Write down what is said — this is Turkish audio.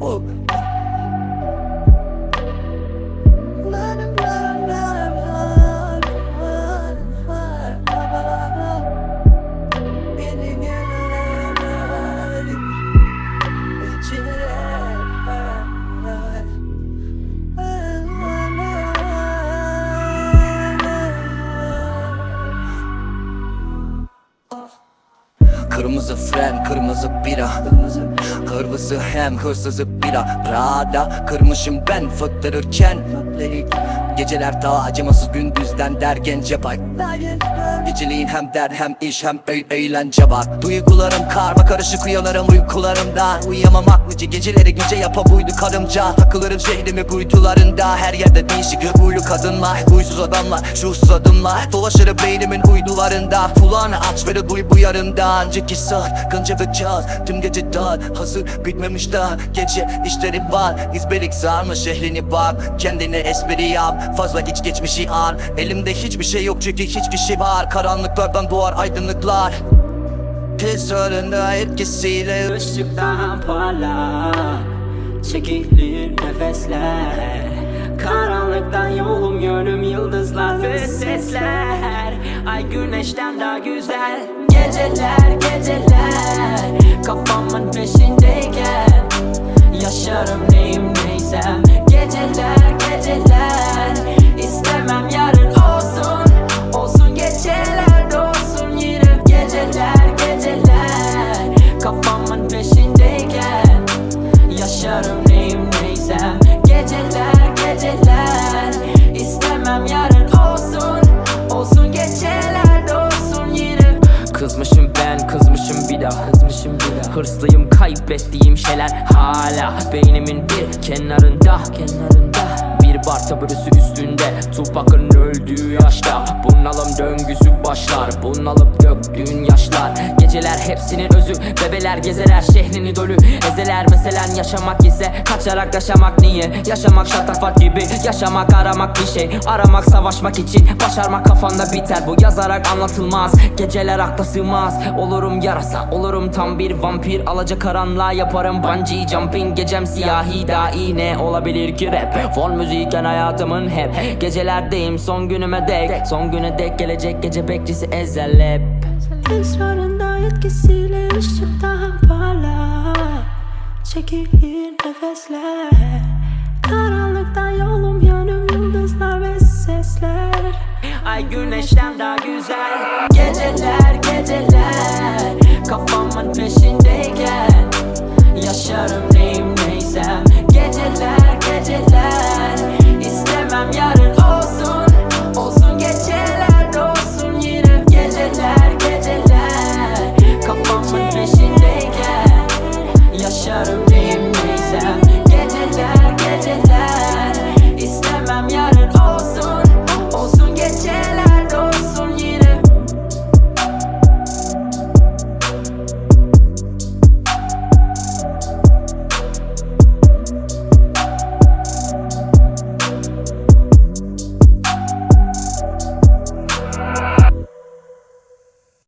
Oh. Kırmızı fren, kırmızı bira. Kırmızı hem hırsızı bira. Prada kırmışım ben fıttırırken Geceler daha acımasız gündüzden der gence bak. Geceliğin hem der hem iş hem eğ eğlence bak. Duygularım karma karışık uyanırım uykularımdan Uyuyamam aklıcı geceleri gece yapa buydu karımca. Takılırım şehrimin kuytularında Her yerde değişik huylu kadınlar Huysuz adamlar şuursuz adımlar Dolaşırım beynimin uydularında. Kulağını aç ve duy bu yarından Önceki saat gınca ve caz Tüm gece dar hazır bitmemiş daha Gece işleri var İzbelik sarma şehrini bak. Kendine espri yap Fazla hiç geçmişi an Elimde hiçbir şey yok çünkü hiç kişi var. Karanlıklardan doğar aydınlıklar. Önünde etkisiyle Işık daha parlak. Çekilir nefesler. Karanlıktan yolum yönüm yıldızlar ve sesler. Ay güneşten daha güzel. Geceler geceler. Kafamın peşindeyken Yaşarım neyim neysem. Geceler geceler Kızmışım ben kızmışım bir daha Kızmışım bir daha. Hırslıyım kaybettiğim şeyler hala Beynimin bir kenarında. Kenarında. Bir bar taburesi üstünde. Tupac'ın öldüğü yaşta Bunalım döngüsü başlar. Bunalıp döktüğün yaşlar Geceler hepsinin özü. Bebeler gezeler şehrini dolu Ezeler meselen yaşamak ise Kaçarak yaşamak niye? Yaşamak şatafat gibi Yaşamak aramak bir şey. Aramak savaşmak için Başarmak kafanda biter. Bu yazarak anlatılmaz. Geceler akla sığmaz. Olurum yarasa Olurum tam bir vampir. Alaca karanlığa yaparım bungee jumping. Gecem siyahi dahi ne olabilir ki rap. Fon müzikken hayatımın hep Gecelerdeyim. Son günüme dek Son güne dek gelecek gece bekçisi ezel hep Esrarında etkisiyle ışık daha parlak Çekilir nefesler. Karanlıkta yolum yönüm yıldızlar ve sesler. Ay güneşten daha güzel geceler I'm